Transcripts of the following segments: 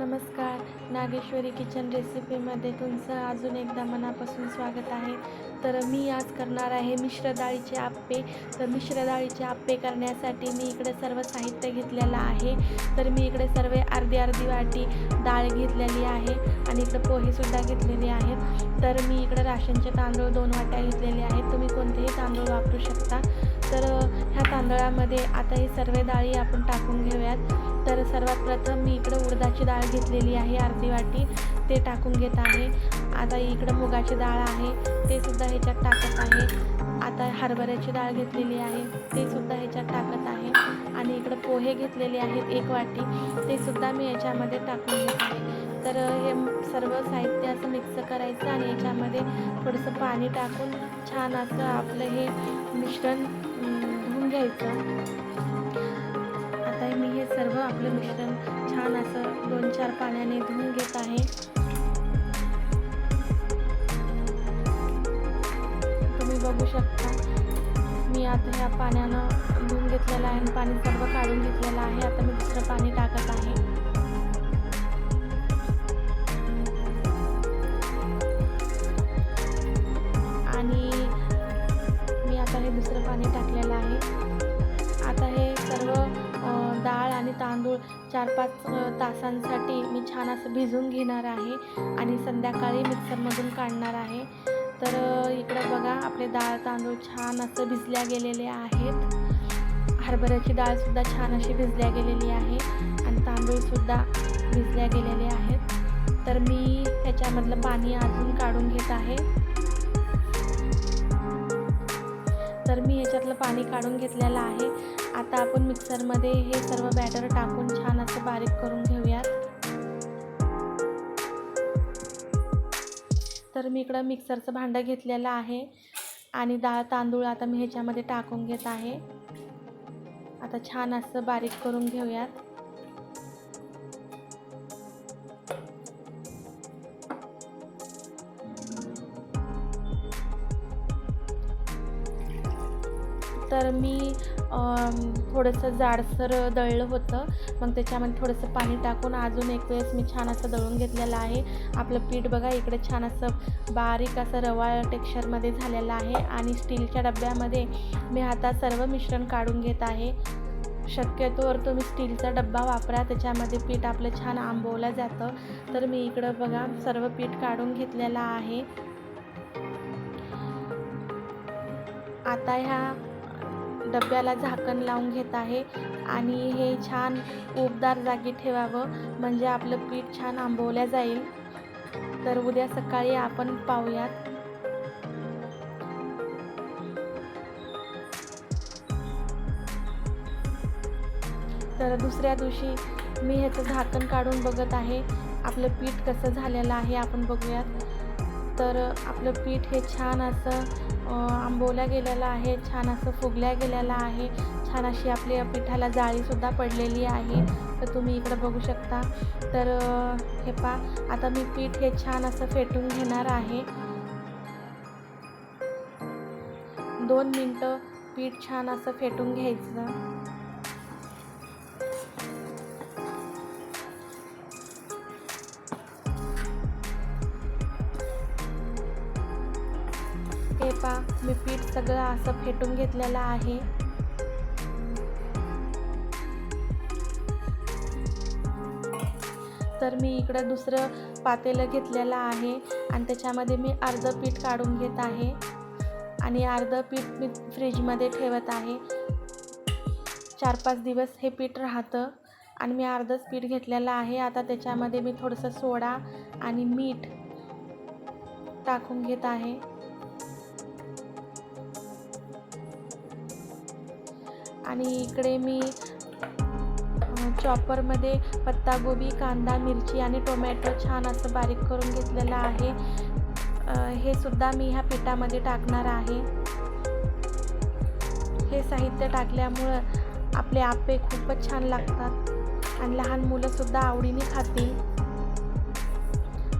नमस्कार. नागेश्वरी किचन रेसिपीमध्ये तुमचं अजून एकदा मनापासून स्वागत आहे. तर मी आज करणार आहे मिश्र डाळीचे आप्पे. तर मिश्र डाळीचे आप्पे करण्यासाठी मी इकडे सर्व साहित्य घेतलेलं आहे. तर मी इकडे सर्व अर्धी अर्धी वाटी डाळ घेतलेली आहे आणि इकडे पोहेसुद्धा घेतलेले आहेत. तर मी इकडे राशनचे तांदूळ दोन वाट्या घेतलेले आहेत. तुम्ही कोणतेही तांदूळ वापरू शकता. तर ह्या तांदळामध्ये आता हे सर्व डाळी आपण टाकून घेऊयात. तर सर्वात प्रथम मी इकडं उडदाची डाळ घेतलेली आहे अर्धी वाटी. ते टाकून घेत आहे. आता इकडं मुगाची डाळ आहे. ते सुद्धा ह्याच्यात टाकत आहे. आता हरभऱ्याची डाळ घेतलेली आहे. ते सुद्धा ह्याच्यात टाकत आहे. आणि इकडं पोहे घेतलेले आहेत एक वाटी. ते सुद्धा मी याच्यामध्ये टाकून घेत आहे. तर हे सर्व साहित्य असं मिक्स करायचं आणि याच्यामध्ये थोडंसं पाणी टाकून छान असं आपलं हे मिश्रण घ्यायचं. आता मी हे सर्व आपलं मिश्रण छान असं दोन चार पाण्याने धुवून घेत आहे. तुम्ही बघू शकता मी आता ह्या पाण्यानं धुवून घेतलेलं आहे आणि पाणी सर्व काढून घेतलेलं आहे. आता मी दुसरं पाणी टाकत आहे. तांदूळ चार पाच तासांसाठी मी छान असं भिजून घेणार आहे आणि संध्याकाळी मिक्सरमधून काढणार आहे. तर इकडं बघा आपले डाळ तांदूळ छान असं भिजल्या गेलेले आहेत. हरभऱ्याची डाळसुद्धा छान अशी भिजल्या गेलेली आहे आणि तांदूळसुद्धा भिजल्या गेलेले आहेत. तर मी ह्याच्यामधलं पाणी अजून काढून घेत आहे. तर मी ह्याच्यातलं पाणी काढून घेतलेलं आहे. आता आपण मिक्सरमध्ये हे सर्व बॅटर टाकून छान असं बारीक करून घेऊयात. तर मी इकडं मिक्सरचं भांडं घेतलेलं आहे आणि डाळ तांदूळ आता मी ह्याच्यामध्ये टाकून घेत आहे. आता छान असं बारीक करून घेऊयात. तर मी थोडंसं जाडसर दळलं होतं. मग त्याच्यामध्ये थोडंसं पाणी टाकून अजून एक वेळेस मी छान असं दळून घेतलेलं आहे. आपलं पीठ बघा इकडे छान असं बारीक असं रवा टेक्स्चरमध्ये झालेलं आहे आणि स्टीलच्या डब्यामध्ये मी आता सर्व मिश्रण काढून घेत आहे. शक्यतोवर तुम्ही स्टीलचा डब्बा वापरा त्याच्यामध्ये पीठ आपलं छान आंबवलं जातं. तर मी इकडं बघा सर्व पीठ काढून घेतलेलं आहे. आता ह्या डब्याला झाकण लावून घेत आहे आणि हे छान उबदार जागी ठेवावं म्हणजे आपलं पीठ छान आंबवल्या जाईल. तर उद्या सकाळी आपण पाहूयात. तर दुसऱ्या दिवशी मी ह्याचं झाकण काढून बघत आहे. आपलं पीठ कसं झालेलं आहे आपण बघूयात. तर आपलं पीठ हे छान असं आंबवल्या गेलेलं आहे छान असं फुगल्या गेलेलं आहे. छान अशी आपल्या पिठाला जाळीसुद्धा पडलेली आहे. तर तुम्ही इकडं बघू शकता. तर हे पा आता मी पीठ हे छान असं फेटून घेणार आहे. दोन मिनटं पीठ छान असं फेटून घ्यायचं. पा मी पीठ सगळं असं फेटून घेतलेलं आहे. तर मी इकडं दुसरं पातेलं घेतलेलं आहे आणि त्याच्यामध्ये मी अर्धं पीठ काढून घेत आहे. आणि अर्धं पीठ मी फ्रीजमध्ये ठेवत आहे. चार पाच दिवस हे पीठ राहतं. आणि मी अर्धंच पीठ घेतलेलं आहे. आता त्याच्यामध्ये मी थोडंसं सोडा आणि मीठ टाकून घेत आहे. आणि इकडे मी चॉपरमध्ये पत्तागोबी कांदा मिरची आणि टोमॅटो छान असं बारीक करून घेतलेलं आहे. हे सुद्धा मी ह्या पिठामध्ये टाकणार आहे. हे साहित्य टाकल्यामुळं आपले आपे खूपच छान लागतात आणि लहान मुलंसुद्धा आवडीने खातील.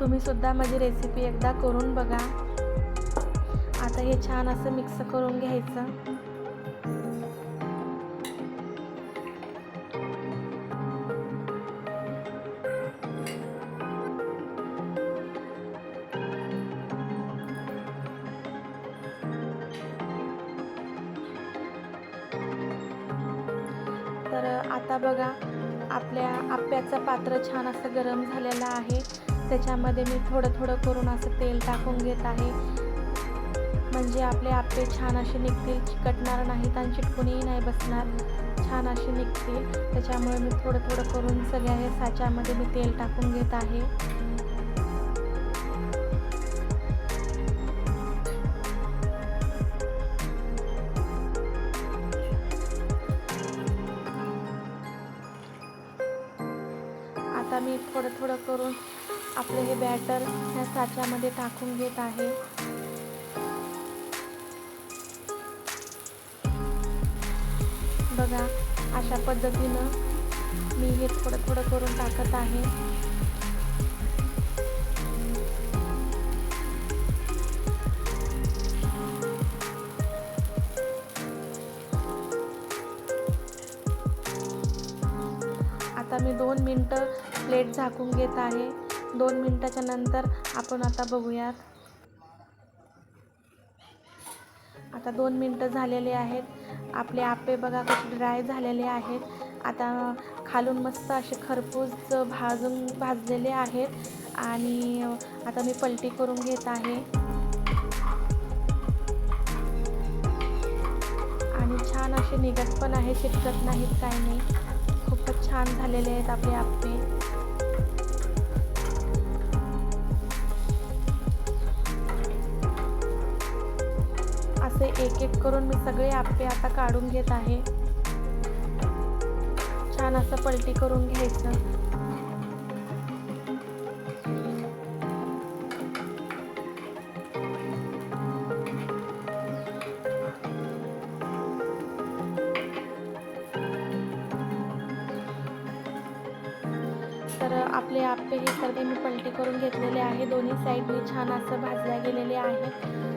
तुम्हीसुद्धा माझी रेसिपी एकदा करून बघा. आता हे छान असं मिक्स करून घ्यायचं. आता बघा आपल्या आप्याचं पात्र छान असं गरम झालेलं आहे. त्याच्यामध्ये मी थोडं थोडं करून असं तेल टाकून घेत आहे. म्हणजे आपले आप्पे छान असे निघतील चिकटणार नाहीत आणि चिटकूनही नाही बसणार. छान असे निघतील. त्याच्यामुळे मी थोडं थोडं करून सगळ्या हे साच्यामध्ये मी तेल टाकून घेत आहे. आता मी थोडं थोडं करून आपलं हे बॅटर ह्या साच्यामध्ये टाकून घेत आहे. बघा अशा पद्धतीनं मी हे थोडं थोडं करून टाकत आहे. आता मी दोन मिनटं प्लेट झाकून घेत आहे. दोन मिनटाच्या नंतर आपण आता बघूयात. आता दोन मिनटं झालेले आहेत. आपले आप्पे बघा कसे ड्राय झालेले आहेत. आता खालून मस्त असे खरपूस भाजून भाजलेले आहेत. आणि आता मी पलटी करून घेत आहे. आणि छान असे निघत पण आहे चिटकत नाहीत काही नाही. खूपच छान झालेले आहेत आपले आप्पे. असे एक एक करून मी सगळे आप्पे आता काढून घेत आहे. छान असं पलटी करून घ्यायचं. तर आपले आप्पे हे सर्व मी पलटी करून घेतलेले आहे. दोन्ही साईडने छान असं भाजल्या गेलेले आहे.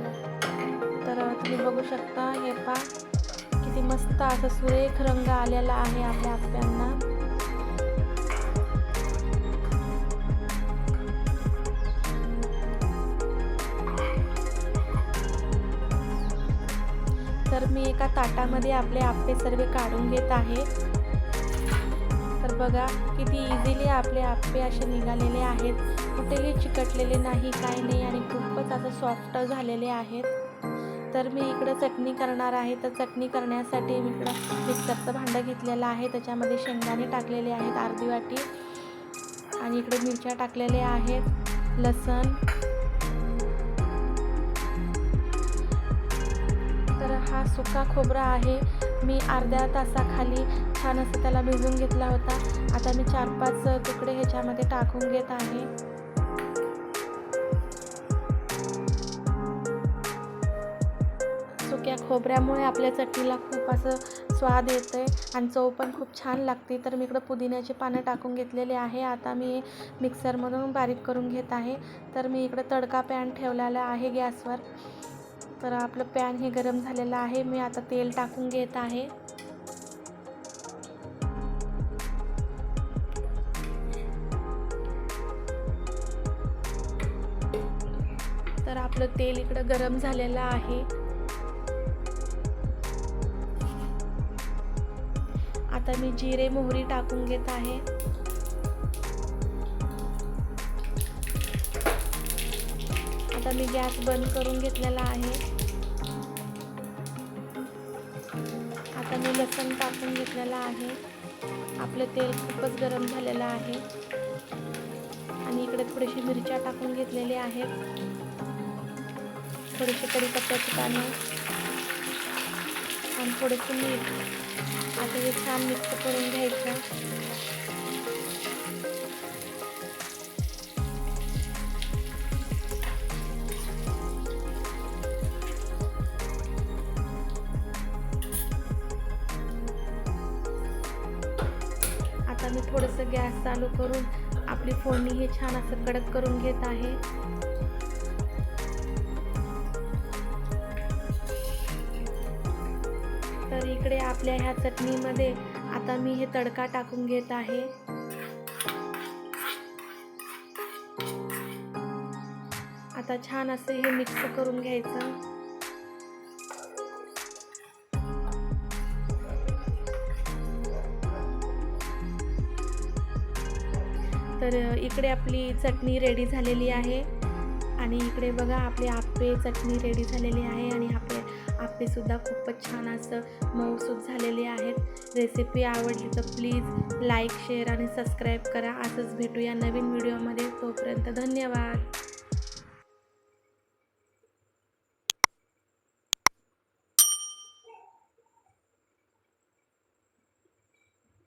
तुम्ही बघू शकता हे पा किती मस्त असं सुरेख रंग आलेला आहे आपल्या आप्यांना. तर मी एका ताटामध्ये आपले आप्पे सर्व काढून घेत आहे. तर बघा किती इझिली आपले आप्पे असे निघालेले आहेत. कुठेही चिकटलेले नाही काही नाही आणि खूपच आता सॉफ्ट झालेले आहेत. तर मी इकडं चटणी करणार आहे. तर चटणी करण्यासाठी मी इकडं मिक्सरचं भांडं घेतलेलं आहे. त्याच्यामध्ये शेंगदाणे टाकलेले आहेत अर्धी वाटी. आणि इकडे मिरच्या टाकलेल्या आहेत. लसण. तर हा सुका खोबरा आहे. मी अर्ध्या तासाखाली छान असं त्याला भिजून घेतला होता. आता मी चार पाच तुकडे ह्याच्यामध्ये टाकून घेत आहे. सुक्या खोबऱ्यामुळे आपल्या चटणीला खूप असं स्वाद येतं आहे आणि चव पण खूप छान लागते. तर मी इकडं पुदिन्याची पानं टाकून घेतलेले आहे. आता मी मिक्सरमधून बारीक करून घेत आहे. तर मी इकडं तडका पॅन ठेवलेला आहे गॅसवर. तर आपलं पॅन हे गरम झालेलं आहे. मी आता तेल टाकून घेत आहे. तर आपलं तेल इकडं गरम झालेलं आहे. आता मी जिरे मोहरी टाकून घेत आहे. आता मी गॅस बंद करून घेतलेला आहे. आता मी लसण टाकून घेतलेला आहे. आपलं तेल खूपच गरम झालेलं आहे. आणि इकडे थोडीशी मिरच्या टाकून घेतलेली आहेत. थोडीशी कढीपत्त्याची पानं. आणि थोडंसं मीठ आता हे छान मिक्स करून घ्यायचं. आता मी थोडंसं गॅस चालू करून आपली फोडणी हे छान असं कडक करून घेत आहे. इकडे आपल्या ह्या चटणीमध्ये आता मी हे तडका टाकून घेत आहे. आता छान असं हे मिक्स करून घ्यायचं. तर इकडे आपली चटणी रेडी झालेली आहे. आणि इकडे बघा आपले आपे चटणी रेडी झालेली आहे आणि आप आपले सुद्धा खूपच छान असं मऊसूत झालेले आहेत. रेसिपी आवडली तर प्लीज लाईक शेअर आणि सबस्क्राईब करा. असंच भेटूया नवीन व्हिडिओमध्ये तोपर्यंत धन्यवाद.